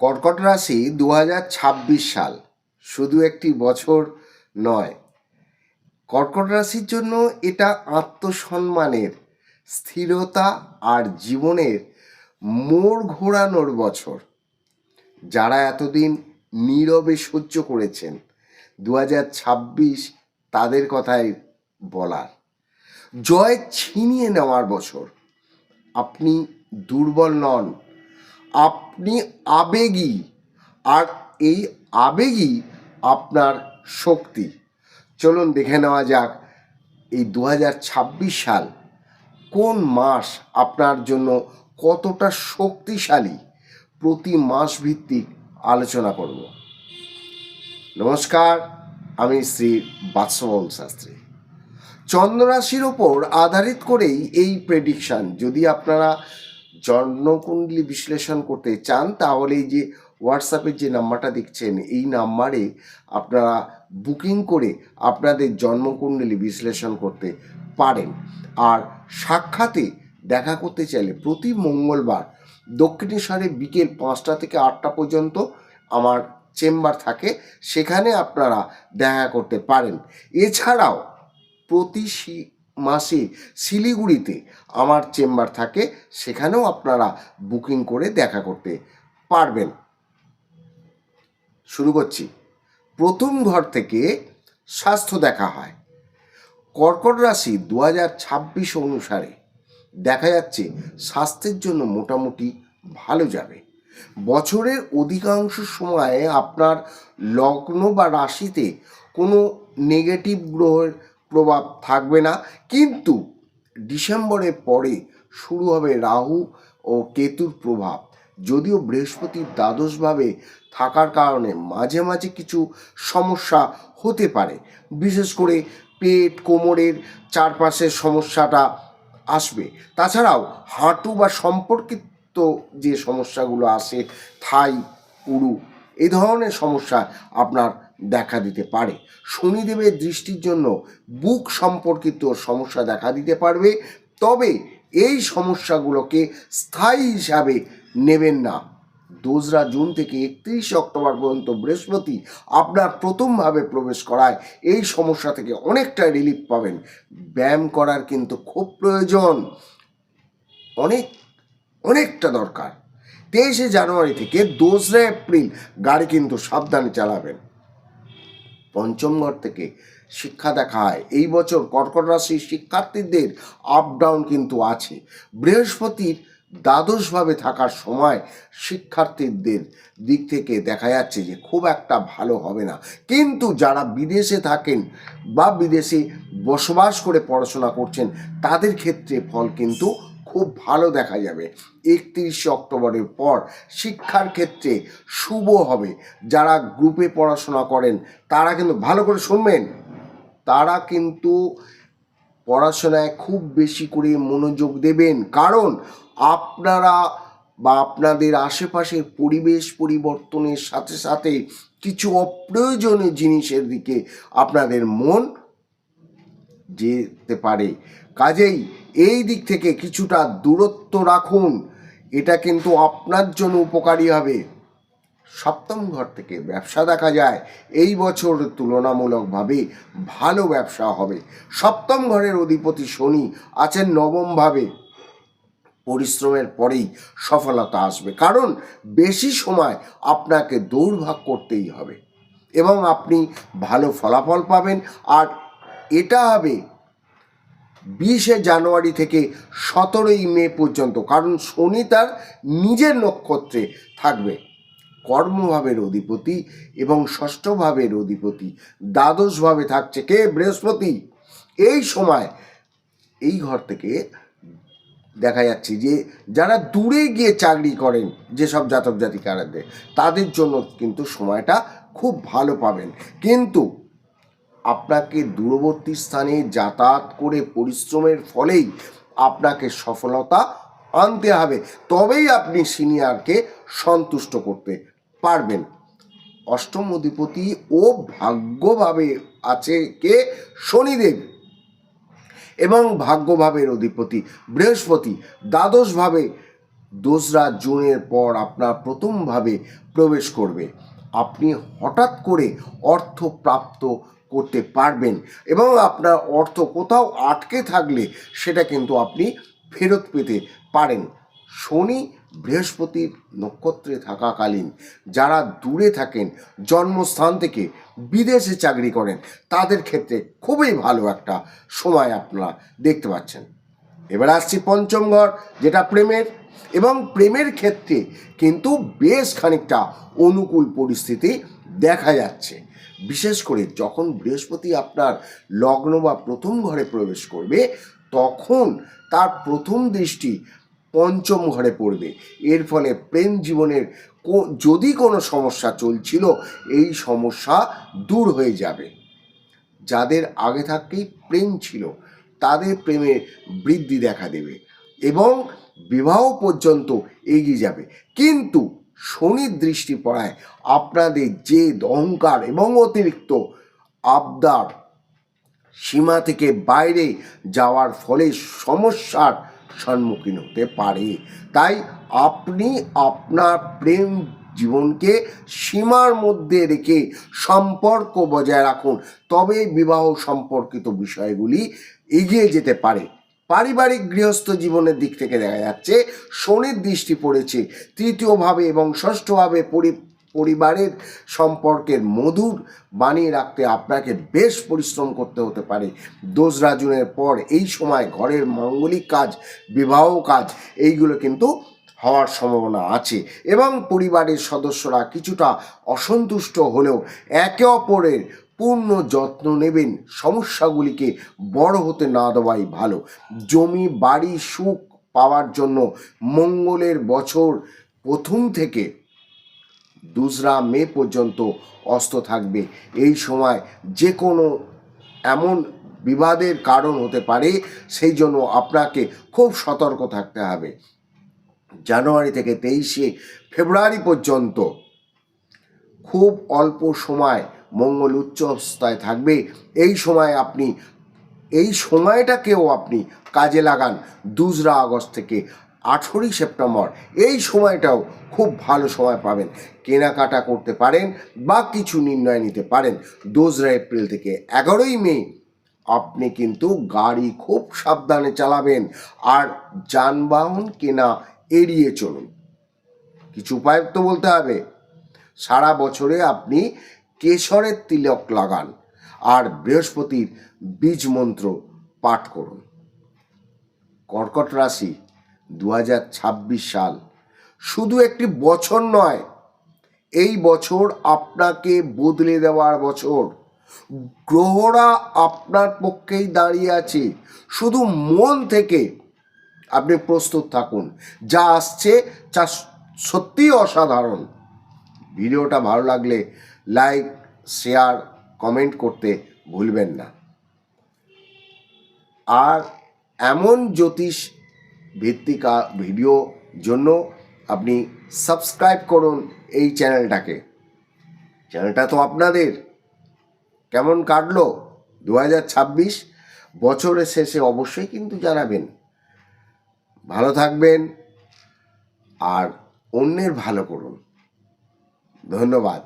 কর্কট রাশি দু হাজার ছাব্বিশ সাল। শুধু একটি বছর নয়। কর্কট রাশির জন্য এটা আত্মসম্মানের, স্থিরতা আর জীবনের মোড় ঘোরানোর বছর। যারা এতদিন নীরবে সহ্য করেছেন দু হাজার ছাব্বিশ তাদের কথাই বলার। জয় ছিনিয়ে নেওয়ার বছর। আপনি দুর্বল নন। আপনি আবেগী। আর এই আবেগই আপনার শক্তি। চলুন দেখে নেওয়া যাক এই দু হাজার ছাব্বিশ সাল কোন মাস আপনার জন্য কতটা শক্তিশালী প্রতি মাস ভিত্তিক আলোচনা করব। নমস্কার, আমি শ্রী বাৎসবল শাস্ত্রী। চন্দ্ররাশির ওপর আধারিত করেই এই প্রেডিকশান যদি আপনারা জন্মকুণ্ডলী বিশ্লেষণ করতে চান, তাহলে এই যে হোয়াটসঅ্যাপের যে নাম্বারটা দেখছেন, এই নাম্বারে আপনারা বুকিং করে আপনাদের জন্মকুণ্ডলী বিশ্লেষণ করতে পারেন। আর সাক্ষাতে দেখা করতে চাইলে প্রতি মঙ্গলবার দক্ষিণেশ্বরে বিকেল পাঁচটা থেকে আটটা পর্যন্ত আমার চেম্বার থাকে, সেখানে আপনারা দেখা করতে পারেন। এছাড়াও প্রতি মাসে শিলিগুড়িতে আমার চেম্বার থাকে, সেখানেও আপনারা বুকিং করে দেখা করতে পারবেন। শুরু করছি। প্রথম ঘর থেকে স্বাস্থ্য দেখা হয়। কর্কট রাশি দু অনুসারে দেখা যাচ্ছে স্বাস্থ্যের জন্য মোটামুটি ভালো যাবে। বছরের অধিকাংশ সময়ে আপনার লগ্ন বা রাশিতে কোনো নেগেটিভ গ্রহের প্রভাব থাকবে না। কিন্তু ডিসেম্বরের পরে শুরু হবে রাহু ও কেতুর প্রভাব। যদিও বৃহস্পতির দ্বাদশভাবে থাকার কারণে মাঝে মাঝে কিছু সমস্যা হতে পারে। বিশেষ করে পেট, কোমরের চারপাশের সমস্যাটা আসবে। তাছাড়াও হাঁটু বা সম্পর্কিত যে সমস্যাগুলো আসে, থাই পুরু এ ধরনের সমস্যা আপনার দেখা দিতে পারে। শনিদেবের দৃষ্টির জন্য বুক সম্পর্কিত সমস্যা দেখা দিতে পারবে, তবে এই সমস্যাগুলোকে স্থায়ী হিসাবে নেবেন না। দোসরা জুন থেকে একত্রিশে অক্টোবর পর্যন্ত বৃহস্পতি আপনার প্রথমভাবে প্রবেশ করায় এই সমস্যা থেকে অনেকটা রিলিফ পাবেন। ব্যায়াম করার কিন্তু খুব প্রয়োজন। অনেক, অনেকটা দরকার। তেইশে জানুয়ারি থেকে দোসরা এপ্রিল গাড়ি কিন্তু সাবধানে চালাবেন। পঞ্চম ঘর থেকে শিক্ষা দেখা হয়। এই বছর কর্কট রাশির শিক্ষার্থীদের আপ ডাউন কিন্তু আছে। বৃহস্পতির দ্বাদশভাবে থাকার সময় শিক্ষার্থীদের দিক থেকে দেখা যাচ্ছে যে খুব একটা ভালো হবে না। কিন্তু যারা বিদেশে থাকেন বা বিদেশে বসবাস করে পড়াশোনা করছেন, তাদের ক্ষেত্রে ফল কিন্তু খুব ভালো দেখা যাবে। একত্রিশে অক্টোবরের পর শিক্ষার ক্ষেত্রে শুভ হবে। যারা গ্রুপে পড়াশোনা করেন, তারা কিন্তু ভালো করে শুনবেন। তারা কিন্তু পড়াশোনায় খুব বেশি করে মনোযোগ দেবেন। কারণ আপনারা বা আপনাদের আশেপাশের পরিবেশ পরিবর্তনের সাথে সাথে কিছু অপ্রয়োজনীয় জিনিসের দিকে আপনাদের মন যেতে পারে। কাজেই এই দিক থেকে কিছুটা দূরত্ব রাখুন। এটা কিন্তু আপনার জন্য উপকারী হবে। সপ্তম ঘর থেকে ব্যবসা দেখা যায়। এই বছর তুলনামূলকভাবে ভালো ব্যবসা হবে। সপ্তম ঘরের অধিপতি শনি আছেন নবমভাবে। পরিশ্রমের পরেই সফলতা আসবে। কারণ বেশি সময় আপনাকে দৌড়ভাগ করতেই হবে। এবং আপনি ভালো ফলাফল পাবেন। আর এটা হবে বিশে জানুয়ারি থেকে সতেরোই মে পর্যন্ত, কারণ শনি তার নিজের নক্ষত্রে থাকবে। কর্মভাবের অধিপতি এবং ষষ্ঠ ভাবের অধিপতি, দ্বাদশভাবে থাকছে কে? বৃহস্পতি। এই সময়, এই ঘর থেকে দেখা যাচ্ছে যে, যারা দূরে গিয়ে চাকরি করেন, যেসব জাতক জাতিকারাদের তাদের জন্য কিন্তু সময়টা খুব ভালো পাবেন। কিন্তু আপনাকে দূরবর্তী স্থানে যাতায়াত করে পরিশ্রমের ফলেই আপনাকে সফলতা আনতে হবে। তবেই আপনি সিনিয়রকে সন্তুষ্ট করতে পারবেন। অষ্টম অধিপতি ও ভাগ্যভাবে আছে কে? শনিদেব। এবং ভাগ্যভাবের অধিপতি বৃহস্পতি। দ্বাদশভাবে দোসরা জুনের পর আপনার প্রথমভাবে প্রবেশ করবে। আপনি হঠাৎ করে অর্থ প্রাপ্ত করতে পারবেন এবং আপনার অর্থ কোথাও আটকে থাকলে সেটা কিন্তু আপনি ফেরত পেতে পারেন। শনি বৃহস্পতির নক্ষত্রে থাকাকালীন যারা দূরে থাকেন, জন্মস্থান থেকে বিদেশে চাকরি করেন, তাদের ক্ষেত্রে খুবই ভালো একটা সময় আপনারা দেখতে পাচ্ছেন। এবার আসছি পঞ্চম ঘর, যেটা প্রেমের এবং প্রেমের ক্ষেত্রে কিন্তু বেশ খানিকটা অনুকূল পরিস্থিতি দেখা যাচ্ছে। বিশেষ করে যখন বৃহস্পতি আপনার লগ্ন বা প্রথম ঘরে প্রবেশ করবে, তখন তার প্রথম দৃষ্টি পঞ্চম ঘরে পড়বে। এর ফলে প্রেম জীবনের যদি কোনো সমস্যা চলছিল, এই সমস্যা দূর হয়ে যাবে। যাদের আগে থাকতেই প্রেম ছিল, তাদের প্রেমে বৃদ্ধি দেখা দেবে এবং বিবাহ পর্যন্ত এগিয়ে যাবে। কিন্তু শনির দৃষ্টি পড়ায় আপনাদের যে অহংকার এবং অতিরিক্ত আবদার সীমা থেকে বাইরে যাওয়ার ফলে সমস্যার সম্মুখীন হতে পারে। তাই আপনি আপনার প্রেম জীবনকে সীমার মধ্যে রেখে সম্পর্ক বজায় রাখুন। তবে বিবাহ সম্পর্কিত বিষয়গুলি এগিয়ে যেতে পারে। পারিবারিক গৃহস্থ জীবনের দিক থেকে দেখা যাচ্ছে, শনির দৃষ্টি পড়েছে। তৃতীয়ভাবে এবং ষষ্ঠভাবে পরি, পরিবারের সম্পর্কের মধুর বানিয়ে রাখতে আপনাকে বেশ পরিশ্রম করতে হতে পারে। দোসরা জুনের পর এই সময় ঘরের মাঙ্গলিক কাজ, বিবাহ কাজ, এইগুলো কিন্তু হওয়ার সম্ভাবনা আছে এবং পরিবারের সদস্যরা কিছুটা অসন্তুষ্ট হলেও একে অপরের পূর্ণ যত্ন নেবেন, সমস্যাগুলিকে বড় হতে না দেওয়াই ভালো। জমি, বাড়ি, সুখ পাওয়ার জন্য মঙ্গলের বছর প্রথম থেকে দোসরা মে পর্যন্ত অস্ত থাকবে। এই সময় যে কোনো এমন বিবাদের কারণ হতে পারে, সেই জন্য আপনাকে খুব সতর্ক থাকতে হবে। জানুয়ারি থেকে তেইশে ফেব্রুয়ারি পর্যন্ত খুব অল্প সময় মঙ্গল উচ্চ অবস্থায় থাকবে। এই সময় আপনি, এই সময়টাকেও আপনি কাজে লাগান দোসরা আগস্ট থেকে আঠেরোই সেপ্টেম্বর। এই সময়টাও খুব ভালো সময় পাবেন। কেনাকাটা করতে পারেন বা কিছু নির্ণয় নিতে পারেন। দোসরা এপ্রিল থেকে এগারোই মে আপনি কিন্তু গাড়ি খুব সাবধানে চালাবেন আর যানবাহন কেনা এড়িয়ে চলুন। কিছু উপায় তো বলতে হবে, সারা বছরে আপনি কেশরের তিলক লাগান আর বৃহস্পতির বীজ মন্ত্র পাঠ করুন। কর্কট রাশি দু হাজার ছাব্বিশ সাল। শুধু একটি বছর নয়, এই বছর আপনাকে বদলে দেওয়ার বছর। গ্রহরা আপনার পক্ষেই দাঁড়িয়ে আছে। শুধু মন থেকে আপনি প্রস্তুত থাকুন। যা আসছে যা সত্যিই অসাধারণ। ভিডিওটা ভালো লাগলে লাইক, শেয়ার, কমেন্ট করতে ভুলবেন না। আর এমন জ্যোতিষ ভিত্তিকা ভিডিও জন্য আপনি সাবস্ক্রাইব করুন এই চ্যানেলটাকে। চ্যানেলটা তো আপনাদের। কেমন কাটলো? দু ছাব্বিশ বছরের শেষে অবশ্যই কিন্তু জানাবেন। ভালো থাকবেন আর অন্যের ভালো করুন। ধন্যবাদ।